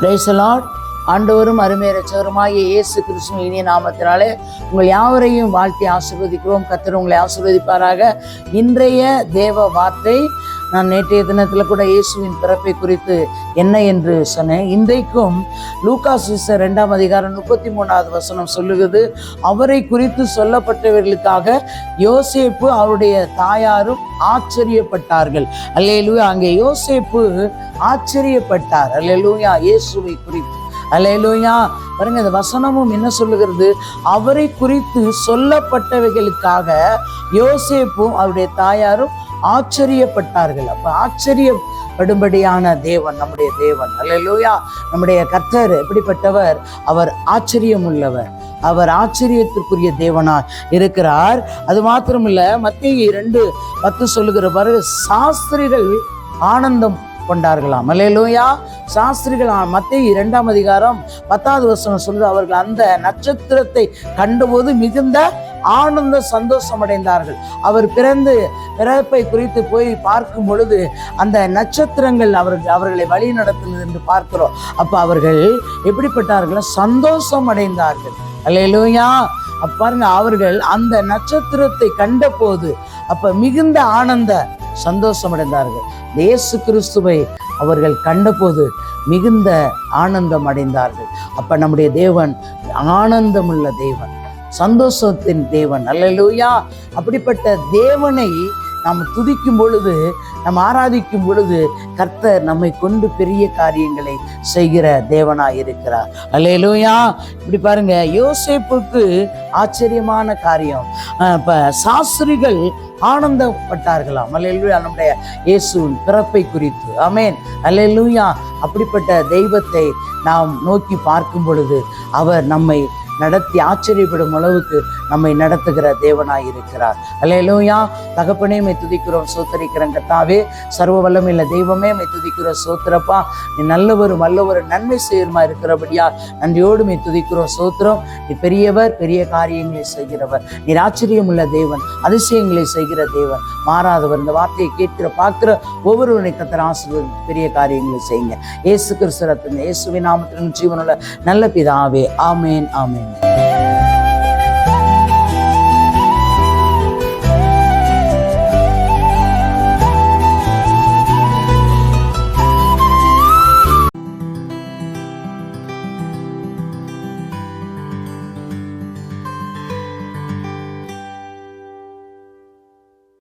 பிரேசலாட் ஆண்டவரும் அருமை ரச்சவருமாகிய இயேசு கிறிஸ்துவின் இனிய நாமத்தினாலே உங்கள் யாவரையும் வாழ்த்தி ஆசிர்வதிக்கிறோம். கத்தர் உங்களை ஆசிர்வதிப்பாராக. இன்றைய தேவ வார்த்தை நான் நேற்றைய தினத்தில் கூட இயேசுவின் பிறப்பை குறித்து என்ன என்று சொன்னேன். இன்றைக்கும் லூகா சிஸ்டர் ரெண்டாம் அதிகாரம் முப்பத்தி மூணாவது வசனம் சொல்லுகிறது அவரை குறித்து சொல்லப்பட்டவர்களுக்காக யோசேப்பு அவருடைய தாயாரும் ஆச்சரியப்பட்டார்கள். அல்லேலூயா அங்கே யோசேப்பு ஆச்சரியப்பட்டார். அல்லேலூயா இயேசுவை குறித்து. அல்லேலூயா. பாருங்க இந்த வசனமும் என்ன சொல்லுகிறது? அவரை குறித்து சொல்லப்பட்டவைகளுக்காக யோசேப்பும் அவருடைய தாயாரும் ஆச்சரியப்பட்டார்கள். அப்ப ஆச்சரியப்படும்படியான தேவன் நம்முடைய தேவன். அல்லேலூயா. நம்முடைய கர்த்தர் எப்படிப்பட்டவர்? அவர் ஆச்சரியம் உள்ளவர் அவர் ஆச்சரியத்திற்குரிய தேவனாய் இருக்கிறார். அது மாத்திரமில்ல மத்திய இரண்டு பத்து சொல்லுகிற பாரு சாஸ்திரிகள் ஆனந்தம் கொண்டார்களாம். அல்லேலூயா. சாஸ்திரிகள் மத்திய இரண்டாம் அதிகாரம் பத்தாவது வசனம் சொல்லுது அவர்கள் அந்த நட்சத்திரத்தை கண்டபோது மிகுந்த ஆனந்த சந்தோஷம் அடைந்தார்கள். அவர் பிறந்து பிறப்பை குறித்து போய் பார்க்கும் பொழுது அந்த நட்சத்திரங்கள் அவர்கள் அவர்களை வழி நடத்துகிறது என்று பார்க்கிறோம். அப்போ அவர்கள் எப்படிப்பட்டார்கள் சந்தோஷம் அடைந்தார்கள். அல்லையிலூயா அப்ப பாருங்க அவர்கள் அந்த நட்சத்திரத்தை கண்டபோது அப்ப மிகுந்த ஆனந்த சந்தோஷமடைந்தார்கள். இயேசு கிறிஸ்துவை அவர்கள் கண்டபோது மிகுந்த ஆனந்தம் அடைந்தார்கள் அப்போ நம்முடைய தேவன் ஆனந்தமுள்ள தேவன் சந்தோஷத்தின் தேவன். அல்லலூயா! அப்படிப்பட்ட தேவனை நாம் துதிக்கும் பொழுது நாம் ஆராதிக்கும் பொழுது கர்த்தர் நம்மை கொண்டு பெரிய காரியங்களை செய்கிற தேவனாக இருக்கிறார். அல்லேலூயா. இப்படி பாருங்க யோசேப்புக்கு ஆச்சரியமான காரியம். இப்போ சாஸ்திரிகள் ஆனந்தப்பட்டார்களாம். அல்லேலூயா நம்முடைய இயேசுவின் பிறப்பை குறித்து. அமேன் அல்லேலூயா. அப்படிப்பட்ட தெய்வத்தை நாம் நோக்கி பார்க்கும் பொழுது அவர் நம்மை நடத்தி ஆச்சரியப்படும் அளவுக்கு நம்மை நடத்துகிற தேவனாய் இருக்கிறார். அலையலூயா தகப்பனே மை துதிக்கிறோம் சோத்தரிக்கிறோம் கத்தாவே. சர்வ இல்லை தெய்வமே மை துதிக்கிறோம் சோத்திரப்பா. நீ நல்லவரும் வல்லவரும் நன்மை செய்யறமா இருக்கிறபடியா? நன்றியோடு மை துதிக்கிறோம் சோத்திரம். நீ பெரியவர் பெரிய காரியங்களை செய்கிறவர். நீர் ஆச்சரியம் உள்ள தேவன் அதிசயங்களை செய்கிற தேவன். மாறாதவர் இந்த வார்த்தையை கேட்கிற பார்க்கிற ஒவ்வொருவனை கத்தர் ஆசிரியர் பெரிய காரியங்களை செய்யுங்க. இயேசு கிறிஸ்து ரத்தின இயேசுவின் நாமத்தின் ஜீவனுள்ள நல்ல பிதாவே. ஆமேன் ஆமேன்.